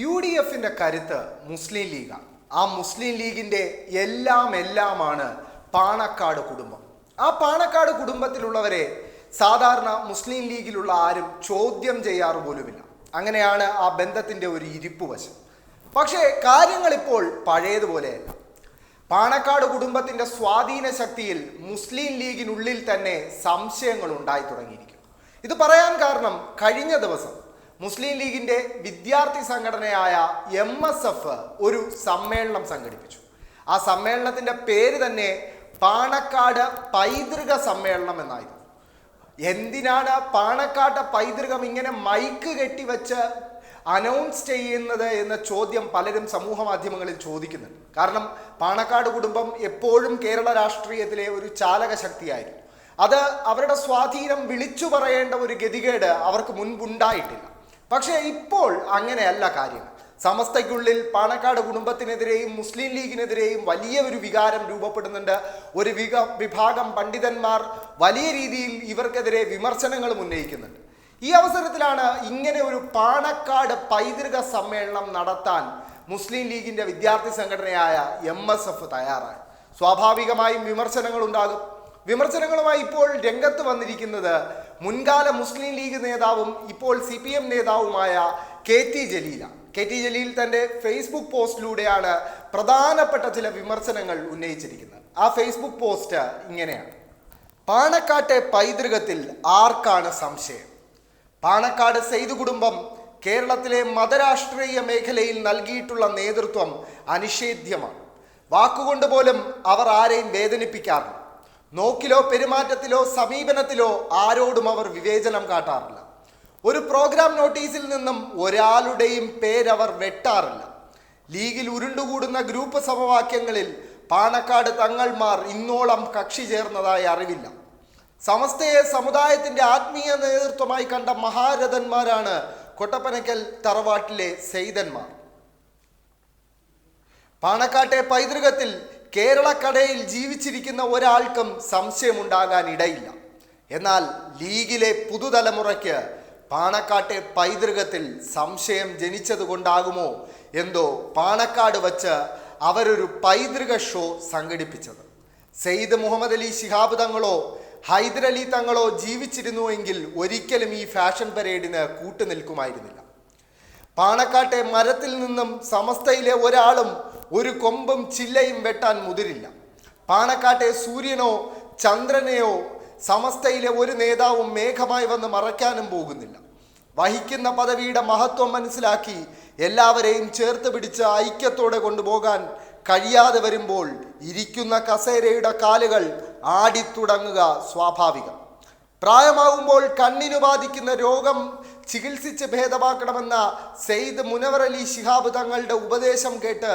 U D എഫിന്റെ കരുത്ത് മുസ്ലിം ലീഗാണ് ആ മുസ്ലിം ലീഗിന്റെ എല്ലാം എല്ലാമാണ് പാണക്കാട് കുടുംബം. ആ പാണക്കാട് കുടുംബത്തിലുള്ളവരെ സാധാരണ മുസ്ലിം ലീഗിലുള്ള ആരും ചോദ്യം ചെയ്യാറ് പോലുമില്ല. അങ്ങനെയാണ് ആ ബന്ധത്തിന്റെ ഒരു ഇരിപ്പ് വശം. പക്ഷേ കാര്യങ്ങൾ ഇപ്പോൾ പഴയതുപോലെയല്ല പാണക്കാട് കുടുംബത്തിന്റെ സ്വാധീന ശക്തിയിൽ മുസ്ലിം ലീഗിനുള്ളിൽ തന്നെ സംശയങ്ങൾ ഉണ്ടായി തുടങ്ങിയിരിക്കും ഇത് പറയാൻ കാരണം കഴിഞ്ഞ ദിവസം മുസ്ലിം ലീഗിന്റെ വിദ്യാർത്ഥി സംഘടനയായ എം എസ് എഫ് ഒരു സമ്മേളനം സംഘടിപ്പിച്ചു. ആ സമ്മേളനത്തിന്റെ പേര് തന്നെ പാണക്കാട് പൈതൃക സമ്മേളനം എന്നായിരുന്നു. എന്തിനാണ് പാണക്കാട്ട് പൈതൃകം ഇങ്ങനെ മൈക്ക് കെട്ടിവെച്ച് അനൗൺസ് ചെയ്യുന്നത് എന്ന ചോദ്യം പലരും സമൂഹ മാധ്യമങ്ങളിൽ ചോദിക്കുന്നുണ്ട്. കാരണം പാണക്കാട് കുടുംബം എപ്പോഴും കേരള രാഷ്ട്രീയത്തിലെ ഒരു ചാലക ശക്തിയായിരുന്നു. അത് അവരുടെ സ്വാധീനം വിളിച്ചു പറയേണ്ട ഒരു ഗതികേട് അവർക്ക് മുൻപുണ്ടായിട്ടില്ല. പക്ഷേ ഇപ്പോൾ അങ്ങനെയല്ല കാര്യം. സമസ്തയ്ക്കുള്ളിൽ പാണക്കാട് കുടുംബത്തിനെതിരെയും മുസ്ലിം ലീഗിനെതിരെയും വലിയ ഒരു വികാരം രൂപപ്പെടുന്നുണ്ട്. ഒരു വിക വിഭാഗം പണ്ഡിതന്മാർ വലിയ രീതിയിൽ ഇവർക്കെതിരെ വിമർശനങ്ങളും ഉന്നയിക്കുന്നുണ്ട്. ഈ അവസരത്തിലാണ് ഇങ്ങനെ ഒരു പാണക്കാട് പൈതൃക സമ്മേളനം നടത്താൻ മുസ്ലിം ലീഗിന്റെ വിദ്യാർത്ഥി സംഘടനയായ എം എസ് എഫ് തയ്യാറായി. സ്വാഭാവികമായും വിമർശനങ്ങളുണ്ടാകും. വിമർശനങ്ങളുമായി ഇപ്പോൾ രംഗത്ത് വന്നിരിക്കുന്നത് മുൻകാല മുസ്ലിം ലീഗ് നേതാവും ഇപ്പോൾ സി പി എം നേതാവുമായ K T Jaleela. K T Jaleel തന്റെ ഫേസ്ബുക്ക് പോസ്റ്റിലൂടെയാണ് പ്രധാനപ്പെട്ട ചില വിമർശനങ്ങൾ ഉന്നയിച്ചിരിക്കുന്നത്. ആ ഫേസ്ബുക്ക് പോസ്റ്റ് ഇങ്ങനെയാണ്. പാണക്കാട്ടെ പൈതൃകത്തിൽ ആർക്കാണ് സംശയം? പാണക്കാട് സെയ്തു കുടുംബം കേരളത്തിലെ മതരാഷ്ട്രീയ മേഖലയിൽ നൽകിയിട്ടുള്ള നേതൃത്വം അനിഷേധ്യമാണ്. വാക്കുകൊണ്ട് പോലും അവർ ആരെയും വേദനിപ്പിക്കാറില്ല. നോക്കിലോ പെരുമാറ്റത്തിലോ സമീപനത്തിലോ ആരോടും അവർ വിവേചനം കാട്ടാറില്ല. ഒരു പ്രോഗ്രാം നോട്ടീസിൽ നിന്നും ഒരാളുടെയും പേരവർ വെട്ടാറില്ല. ലീഗിൽ ഉരുണ്ടുകൂടുന്ന ഗ്രൂപ്പ് സമവാക്യങ്ങളിൽ പാണക്കാട് തങ്ങൾമാർ ഇന്നോളം കക്ഷി ചേർന്നതായി അറിവില്ല. സമസ്തയെ സമുദായത്തിന്റെ ആത്മീയ നേതൃത്വമായി കണ്ട മഹാരഥന്മാരാണ് കൊട്ടപ്പനക്കൽ തറവാട്ടിലെ സെയ്തന്മാർ പാണക്കാട്ടെ പൈതൃകത്തിൽ കേരളക്കടയിൽ ജീവിച്ചിരിക്കുന്ന ഒരാൾക്കും സംശയമുണ്ടാകാൻ ഇടയില്ല എന്നാൽ ലീഗിലെ പുതുതലമുറയ്ക്ക് പാണക്കാട്ടെ പൈതൃകത്തിൽ സംശയം ജനിച്ചതുകൊണ്ടാകുമോ എന്തോ പാണക്കാട് വച്ച് അവരൊരു പൈതൃക ഷോ സംഘടിപ്പിച്ചത്. സെയ്ദ് മുഹമ്മദ് അലി ശിഹാബ് തങ്ങളോ ഹൈദരലി തങ്ങളോ ജീവിച്ചിരുന്നുവെങ്കിൽ ഒരിക്കലും ഈ ഫാഷൻ പരേഡിന് കൂട്ടുനിൽക്കുമായിരുന്നില്ല. പാണക്കാട്ടെ മരത്തിൽ നിന്നും സമസ്തയിലെ ഒരാളും ഒരു കൊമ്പും ചില്ലയും വെട്ടാൻ മുതിരില്ല. പാണക്കാട്ടെ സൂര്യനോ ചന്ദ്രനെയോ സമസ്തയിലെ ഒരു നേതാവും മേഘമായി വന്ന് മറയ്ക്കാനും പോകുന്നില്ല. വഹിക്കുന്ന പദവിയുടെ മഹത്വം മനസ്സിലാക്കി എല്ലാവരെയും ചേർത്ത് പിടിച്ച് ഐക്യത്തോടെ കൊണ്ടുപോകാൻ കഴിയാതെ വരുമ്പോൾ ഇരിക്കുന്ന കസേരയുടെ കാലുകൾ ആടിത്തുടങ്ങുക സ്വാഭാവികം. പ്രായമാകുമ്പോൾ കണ്ണിനു ബാധിക്കുന്ന രോഗം ചികിത്സിച്ച് ഭേദമാക്കണമെന്ന സെയ്ദ് മുനവർ അലി ശിഹാബ് തങ്ങളുടെ ഉപദേശം കേട്ട്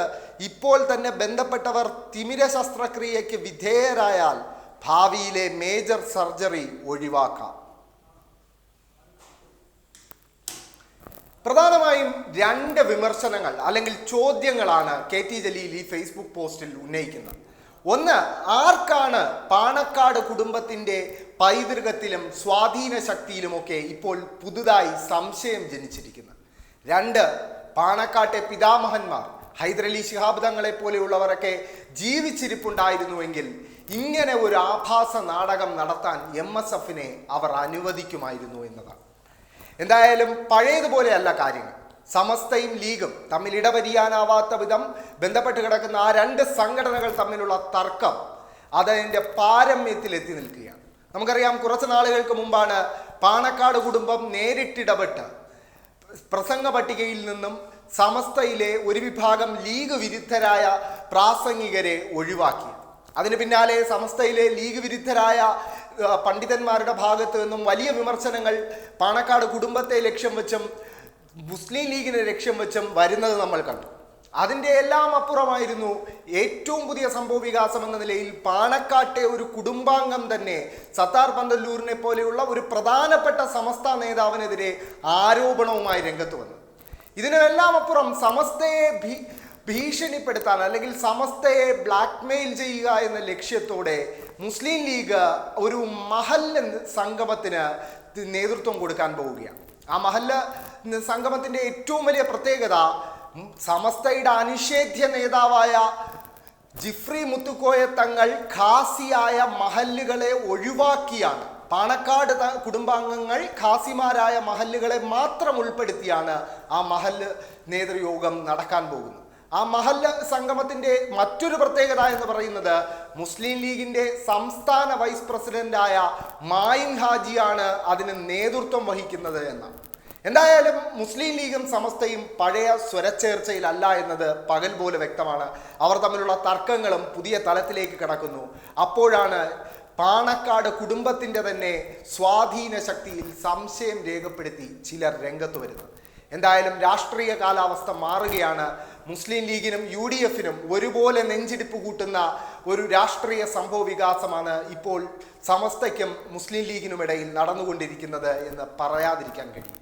ഇപ്പോൾ തന്നെ ബന്ധപ്പെട്ടവർ തിമിര ശസ്ത്രക്രിയയ്ക്ക് വിധേയരായാൽ ഭാവിയിലെ മേജർ സർജറി ഒഴിവാക്കാം. പ്രധാനമായും രണ്ട് വിമർശനങ്ങൾ അല്ലെങ്കിൽ ചോദ്യങ്ങളാണ് കെ ടി ജലീൽ ഈ ഫേസ്ബുക്ക് പോസ്റ്റിൽ ഉന്നയിക്കുന്നത്. ഒന്ന് ആർക്കാണ് പാണക്കാട് കുടുംബത്തിന്റെ പൈതൃകത്തിലും സ്വാധീന ശക്തിയിലുമൊക്കെ ഇപ്പോൾ പുതുതായി സംശയം ജനിച്ചിരിക്കുന്നത്? രണ്ട് പാണക്കാട്ടെ പിതാമഹന്മാർ ഹൈദരലി ശിഹാബ് തങ്ങളെ പോലെയുള്ളവരൊക്കെ ജീവിച്ചിരിപ്പുണ്ടായിരുന്നുവെങ്കിൽ ഇങ്ങനെ ഒരു ആഭാസ നാടകം നടത്താൻ എം എസ് എഫിനെ അവർ അനുവദിക്കുമായിരുന്നു എന്നതാണ്. എന്തായാലും പഴയതുപോലെയല്ല കാര്യങ്ങൾ. സമസ്തയും ലീഗും തമ്മിൽ ഇടപരിയാനാവാത്ത വിധം ബന്ധപ്പെട്ട് കിടക്കുന്ന ആ രണ്ട് സംഘടനകൾ തമ്മിലുള്ള തർക്കം അതതിന്റെ പാരമ്യത്തിൽ എത്തി നിൽക്കുകയാണ്. നമുക്കറിയാം കുറച്ച് നാളുകൾക്ക് മുമ്പാണ് പാണക്കാട് കുടുംബം നേരിട്ടിടപെട്ട് പ്രസംഗ പട്ടികയിൽ നിന്നും സമസ്തയിലെ ഒരു വിഭാഗം ലീഗ് വിരുദ്ധരായ പ്രാസംഗികരെ ഒഴിവാക്കി. അതിന് പിന്നാലെ സമസ്തയിലെ ലീഗ് വിരുദ്ധരായ പണ്ഡിതന്മാരുടെ ഭാഗത്തു നിന്നും വലിയ വിമർശനങ്ങൾ പാണക്കാട് കുടുംബത്തെ ലക്ഷ്യം വെച്ചും മുസ്ലിം ലീഗിനെ ലക്ഷ്യം വെച്ചും വരുന്നത് നമ്മൾ കണ്ടു. അതിന്റെ എല്ലാം അപ്പുറമായിരുന്നു ഏറ്റവും പുതിയ സംഭവ വികാസം എന്ന നിലയിൽ പാണക്കാട്ടെ ഒരു കുടുംബാംഗം തന്നെ സത്താർ പന്തല്ലൂരിനെ പോലെയുള്ള ഒരു പ്രധാനപ്പെട്ട സമസ്ത നേതാവിനെതിരെ ആരോപണവുമായി രംഗത്ത് വന്നു. ഇതിനെല്ലാം അപ്പുറം സമസ്തയെ ഭീ ഭീഷണിപ്പെടുത്താൻ അല്ലെങ്കിൽ സമസ്തയെ ബ്ലാക്ക്മെയിൽ ചെയ്യുക എന്ന ലക്ഷ്യത്തോടെ മുസ്ലിം ലീഗ് ഒരു മഹല്ല സംഗമത്തിന് നേതൃത്വം കൊടുക്കാൻ പോവുകയാണ്. ആ മഹല്ല സംഗമത്തിന്റെ ഏറ്റവും വലിയ പ്രത്യേകത സമസ്തയുടെ അനിഷേധ്യ നേതാവായ ജിഫ്രി മുത്തുക്കോയ തങ്ങൾ ഖാസിയായ മഹല്ലുകളെ ഒഴിവാക്കിയാണ്. പാണക്കാട് കുടുംബാംഗങ്ങൾ ഖാസിമാരായ മഹല്ലുകളെ മാത്രം ഉൾപ്പെടുത്തിയാണ് ആ മഹല്ല് നേതൃയോഗം നടക്കാൻ പോകുന്നത്. ആ മഹല്ല സംഗമത്തിന്റെ മറ്റൊരു പ്രത്യേകത എന്ന് പറയുന്നത് മുസ്ലിം ലീഗിന്റെ സംസ്ഥാന വൈസ് പ്രസിഡന്റായ മായിൻ ഹാജിയാണ് അതിന് നേതൃത്വം വഹിക്കുന്നത് എന്നാണ്. എന്തായാലും മുസ്ലിം ലീഗും സമസ്തയും പഴയ സ്വരച്ചേർച്ചയിലല്ല എന്നത് പകൽ പോലെ വ്യക്തമാണ്. അവർ തമ്മിലുള്ള തർക്കങ്ങളും പുതിയ തലത്തിലേക്ക് കടക്കുന്നു. അപ്പോഴാണ് പാണക്കാട് കുടുംബത്തിന്റെ തന്നെ സ്വാധീന ശക്തിയിൽ സംശയം രേഖപ്പെടുത്തി ചിലർ രംഗത്ത് വരുന്നത്. എന്തായാലും രാഷ്ട്രീയ കാലാവസ്ഥ മാറുകയാണ്. മുസ്ലിം ലീഗിനും യു ഡി എഫിനും ഒരുപോലെ നെഞ്ചിടിപ്പ് കൂട്ടുന്ന ഒരു രാഷ്ട്രീയ സംഭവ വികാസമാണ് ഇപ്പോൾ സമസ്തയ്ക്കും മുസ്ലിം ലീഗിനുമിടയിൽ നടന്നുകൊണ്ടിരിക്കുന്നത് എന്ന് പറയാതിരിക്കാൻ കഴിയും.